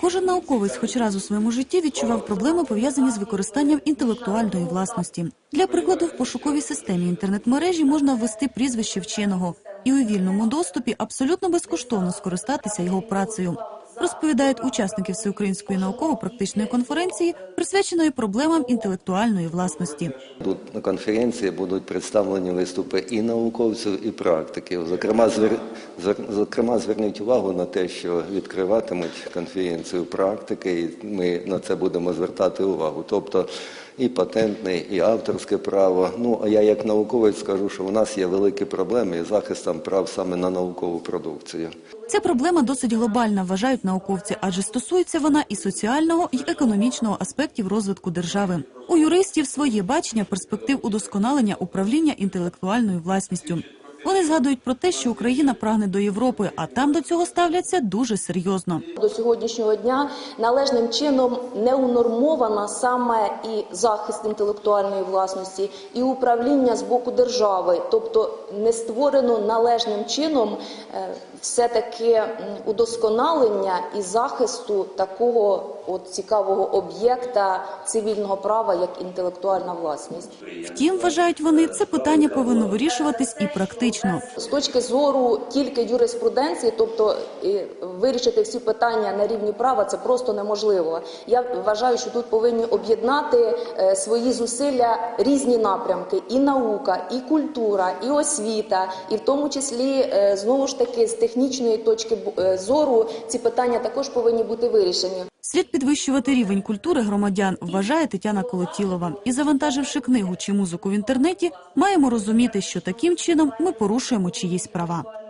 Кожен науковець, хоч раз у своєму житті, відчував проблеми, пов'язані з використанням інтелектуальної власності. Для прикладу, в пошуковій системі інтернет-мережі можна ввести прізвище вченого і у вільному доступі абсолютно безкоштовно скористатися його працею. Розповідають учасники всеукраїнської науково-практичної конференції, присвяченої проблемам інтелектуальної власності. Тут на конференції будуть представлені виступи і науковців, і практиків. Зокрема, звер... зокрема, зверніть увагу на те, що відкриватимуть конференцію практики, і ми на це будемо звертати увагу. Тобто і патентне, і авторське право. Ну а я як науковець скажу, що у нас є великі проблеми із захистом прав саме на наукову продукцію. Ця проблема досить глобальна, вважають науковці, адже стосується вона і соціального, і економічного аспектів розвитку держави. У юристів своє бачення перспектив удосконалення управління інтелектуальною власністю. Вони згадують про те, що Україна прагне до Європи, а там до цього ставляться дуже серйозно. До сьогоднішнього дня належним чином не унормована саме і захист інтелектуальної власності, і управління з боку держави, тобто не створено належним чином е, все-таки удосконалення і захисту такого от цікавого об'єкта цивільного права, як інтелектуальна власність. Втім, вважають вони, це питання повинно вирішуватись і практично. З точки зору тільки юриспруденції, тобто вирішити всі питання на рівні права, це просто неможливо. Я вважаю, що тут повинні об'єднати е, свої зусилля різні напрямки: і наука, і культура, і освіта, і в тому числі е, знову ж таки з технічної точки е, зору ці питання також повинні бути вирішені. Слід підвищувати рівень культури громадян, вважає Тетяна Колотілова. І завантаживши книгу чи музику в інтернеті, маємо розуміти, що таким чином ми порушуємо чиїсь права.